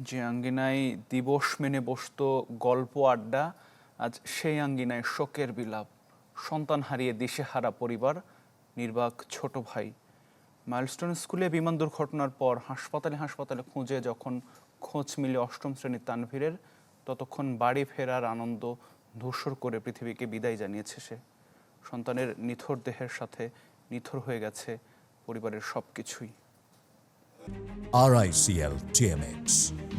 যে আঙ্গিনায় দিবস মেনে বসত গল্প আড্ডা, আজ সেই আঙ্গিনায় শোকের বিলাপ। সন্তান হারিয়ে দিশেহারা পরিবার, নির্বাক ছোট ভাই। মাইলস্টোন স্কুলে বিমান দুর্ঘটনার পর হাসপাতালে হাসপাতালে খুঁজে যখন খোঁজ মিলে অষ্টম শ্রেণির তানভীরের, ততক্ষণ বাড়ি ফেরার আনন্দ ধূসর করে পৃথিবীকে বিদায় জানিয়েছে সে। সন্তানের নিথর দেহের সাথে নিথর হয়ে গেছে পরিবারের সব কিছুই আরআইসিএল টিএমএক্স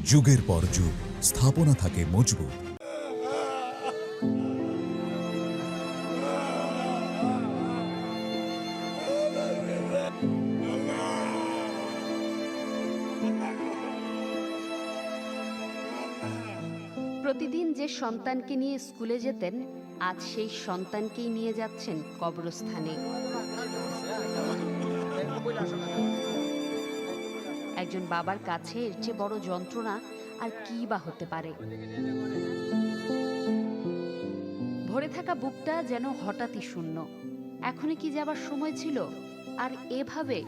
যুগের পর যুগ, স্থাপনা থাকে মজবুত। প্রতিদিন যে সন্তানকে নিয়ে স্কুলে যেতেন, আজ সেই সন্তানকেই নিয়ে যাচ্ছেন কবরস্থানে। একজন বাবার কাছে এর চেয়ে বড় যন্ত্রণা আর কি বা হতে পারে? ভরে থাকা বুকটা যেন হঠাৎই শূন্য। এখনই কি যাবার সময় ছিল? আর এভাবে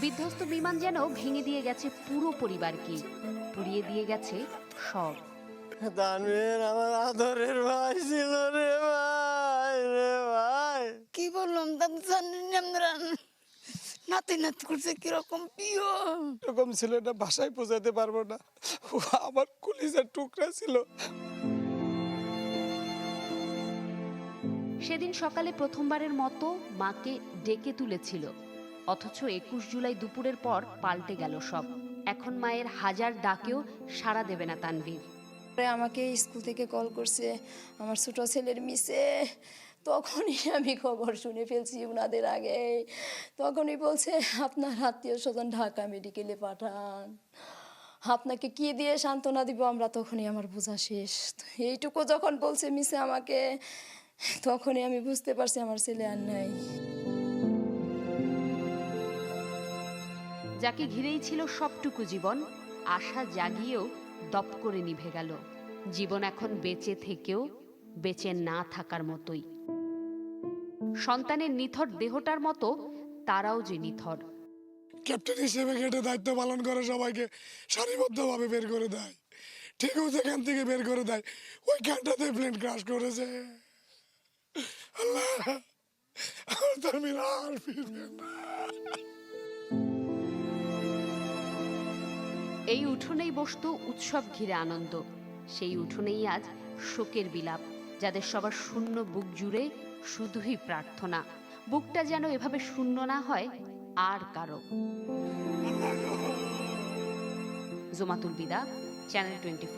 বিধ্বস্ত বিমান যেন ভেঙে দিয়ে গেছে পুরো পরিবারকে। পুড়িয়ে দিয়ে গেছে সব। তানভীর আমার আদরের ভাই ছিল রে ভাই। নাতি নাতি করছে কীরকম প্রিয় এরকম ছিল ভাষায় বোঝাতে পারব না। ও আমার কলিজার টুকরা ছিল। সেদিন সকালে প্রথমবারের মতো মাকে ডেকে তুলেছিল। অথচ একুশ জুলাই দুপুরের পর পাল্টে গেল সব। এখন মায়ের হাজার ডাকেও সাড়া দেবে না তানভীর। পরে আমাকে স্কুল থেকে কল করছে আমার ছোট ছেলের মিসে। তখনই আমি খবর শুনে ফেলছি ওনাদের আগে তখনই বলছে, আপনার আত্মীয় স্বজন ঢাকা মেডিকেলে পাঠান। আপনাকে কি দিয়ে সান্ত্বনা দিব আমরা তখনই আমার বোঝা শেষ। এইটুকু যখন বলছে মিসে আমাকে, তখনই আমি বুঝতে পারছি আমার ছেলে আর নাই। যাকে ঘিরেই ছিল সবটুকু জীবন, আশা জাগিয়েও দপ করে নিভে গেল। জীবন এখন বেঁচে থেকেও বেঁচে না থাকার মতোই। সন্তানের নিথর দেহটার মতো তারাও যে নিথর। ক্যাপ্টেন হিসেবে গেটে দায়িত্ব পালন করে সবাইকে সারিবদ্ধভাবে বের করে দেয়। ঠিকও যেখান থেকে বের করে দেয় ওইখানটাতে প্লেন ক্রাশ করেছে। আল্লাহ এই উঠোনেই বসতো উৎসব ঘিরে আনন্দ। সেই উঠোনেই আজ শোকের বিলাপ। যাদের সবার শূন্য বুক জুড়ে শুধুই প্রার্থনা। বুকটা যেন এভাবে শূন্য না হয়, আর কারও। জোমাতুল বিদা চ্যানেল টোয়েন্টি